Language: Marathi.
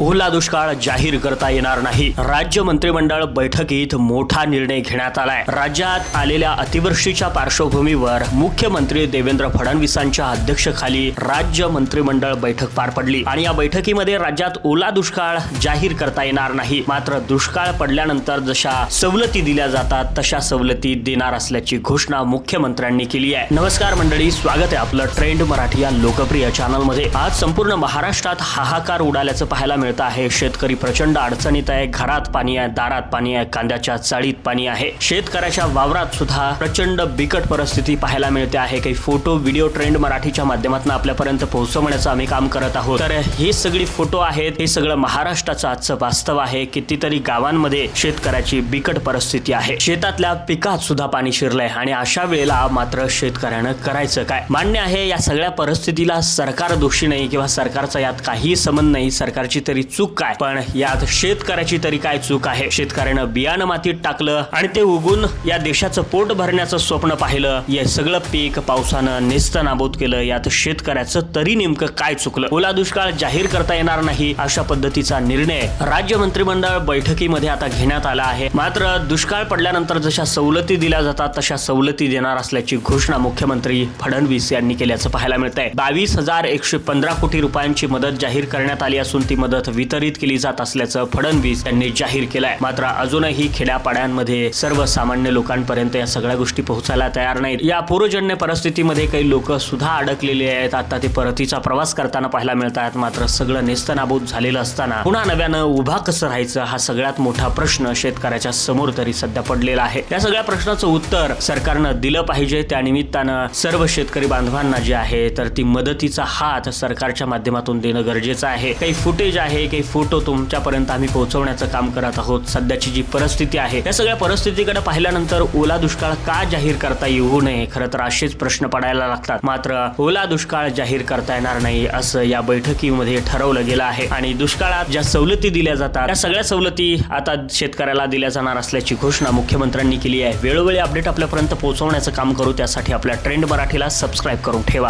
ओला दुष्काळ जाहीर करता येणार नाही. राज्य मंत्रिमंडळ बैठकीत मोठा निर्णय घेण्यात आलाय. राज्यात आलेल्या अतिवृष्टीच्या पार्श्वभूमीवर मुख्यमंत्री देवेंद्र फडणवीसांच्या अध्यक्षखाली राज्य मंत्रिमंडळ बैठक पार पडली. आणि या बैठकीमध्ये राज्यात ओला दुष्काळ जाहीर करता येणार नाही. मात्र दुष्काळ पडल्यानंतर जशा सवलती दिल्या जातात तशा सवलती देणार असल्याची घोषणा मुख्यमंत्र्यांनी केली आहे. नमस्कार मंडळी स्वागत आहे आपलं ट्रेंड मराठी या लोकप्रिय चॅनलमध्ये आज संपूर्ण महाराष्ट्रात हाहाकार उडाल्याचं पाहायला मिळतं आहे. शेतकरी प्रचंड अडचणीत आहे. घरात पाणी आहे दारात पाणी आहे कांद्याच्या चाळीत पाणी आहे. शेतकऱ्याच्या वावरात सुद्धा प्रचंड बिकट परिस्थिती पाहायला मिळते आहे. काही फोटो व्हिडिओ ट्रेंड मराठीच्या माध्यमातून आपल्यापर्यंत पोहोचवण्याचं आम्ही काम करत आहोत. तर हे सगळी फोटो आहेत. हे सगळं महाराष्ट्राचं आजचं वास्तव आहे. कितीतरी गावांमध्ये शेतकऱ्याची बिकट परिस्थिती आहे. शेतातल्या पिकात सुद्धा पाणी शिरलंय आणि अशा वेळेला मात्र शेतकऱ्यानं करायचं काय? मान्य आहे या सगळ्या परिस्थितीला सरकार दोषी नाही किंवा सरकारचा यात काहीही संबंध नाही. सरकारची तरी चूक काय? पण यात शेतकऱ्याची तरी काय चूक आहे? शेतकऱ्यानं बियाणं मातीत टाकलं आणि ते उगून या देशाचं पोट भरण्याचं स्वप्न पाहिलं. हे सगळं पीक पावसानं नेस्त नाबूद केलं. यात शेतकऱ्याचं तरी नेमकं काय चुकलं? ओला दुष्काळ जाहीर करता येणार नाही अशा पद्धतीचा निर्णय राज्य मंत्रिमंडळ बैठकीमध्ये आता घेण्यात आला आहे. मात्र दुष्काळ पडल्यानंतर जशा सवलती दिल्या जातात तशा सवलती देणार असल्याची घोषणा मुख्यमंत्री फडणवीस यांनी केल्याचं पाहायला मिळत आहे बावीस हजार एकशे पंधरा कोटी रुपयांची मदत जाहीर करण्यात आली असून ती मदत वितरित केली जात असल्याचं फडणवीस यांनी जाहीर केलंय. मात्र अजूनही खेड्यापाड्यांमध्ये सर्वसामान्य लोकांपर्यंत या सगळ्या गोष्टी पोहोचायला तयार नाहीत. या पूर्वजन्य परिस्थितीमध्ये काही लोक सुद्धा अडकलेले आहेत. आता ते परतीचा प्रवास करताना पाहायला मिळतात. मात्र सगळं नेस्तनाबूत झालेलं असताना पुन्हा नव्यानं उभा कसं राहायचं हा सगळ्यात मोठा प्रश्न शेतकऱ्याच्या समोर तरी सध्या पडलेला आहे. या सगळ्या प्रश्नाचं उत्तर सरकारनं दिलं पाहिजे. त्या निमित्तानं सर्व शेतकरी बांधवांना जे आहे तर ती मदतीचा हात सरकारच्या माध्यमातून देणं गरजेचं आहे. काही फुटेज आहे आहे काही फोटो तुमच्यापर्यंत आम्ही पोहोचवण्याचं काम करत आहोत. सध्याची जी परिस्थिती आहे या सगळ्या परिस्थितीकडे पाहिल्यानंतर ओला दुष्काळ का जाहीर करता येऊ नये? खरं तर असेच प्रश्न पडायला लागतात. मात्र ओला दुष्काळ जाहीर करता येणार नाही असं या बैठकीमध्ये ठरवलं गेलं आहे. आणि दुष्काळात ज्या सवलती दिल्या जातात त्या सगळ्या सवलती आता शेतकऱ्याला दिल्या जाणार असल्याची घोषणा मुख्यमंत्र्यांनी केली आहे. वेळोवेळी अपडेट आपल्यापर्यंत पोहोचवण्याचं काम करू त्यासाठी आपल्या ट्रेंड मराठीला सबस्क्राईब करून ठेवा.